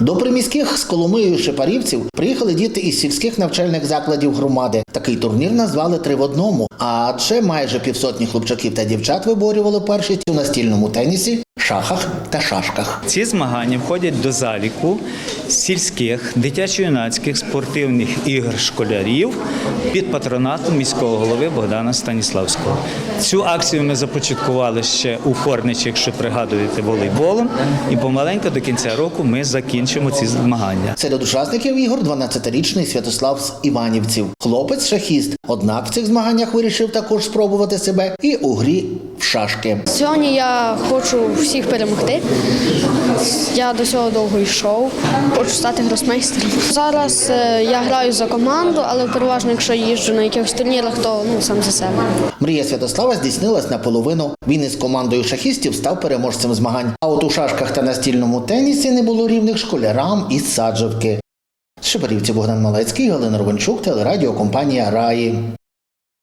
До приміських з Коломиєю шепарівців приїхали діти із сільських навчальних закладів громади. Такий турнір назвали три в одному. Адже майже півсотні хлопчаків та дівчат виборювали першість у настільному тенісі, шахах та шашках. Ці змагання входять до заліку сільських дитячо-юнацьких спортивних ігор школярів під патронатом міського голови Богдана Станіславського. Цю акцію ми започаткували ще у Корничі, якщо пригадуєте, волейболом, і помаленьку до кінця року ми закінчимо ці змагання. Серед учасників ігор 12-річний Святослав з Іванівців. Хлопець шахіст. Однак в цих змаганнях вирішив також спробувати себе і у грі в шашки. Сьогодні я хочу всіх перемогти. Я до цього довго йшов. Хочу стати гросмейстером. Зараз е, я граю за команду, але переважно, якщо їжджу на якихось турнірах, то ну сам за себе. Мрія Святослава здійснилась наполовину. Він із командою шахістів став переможцем змагань. А от у шашках та настільному тенісі не було рівних школярам із Саджавки. З Шепарівці Богдан Малецький, Галина Ровенчук, телерадіокомпанія Раї.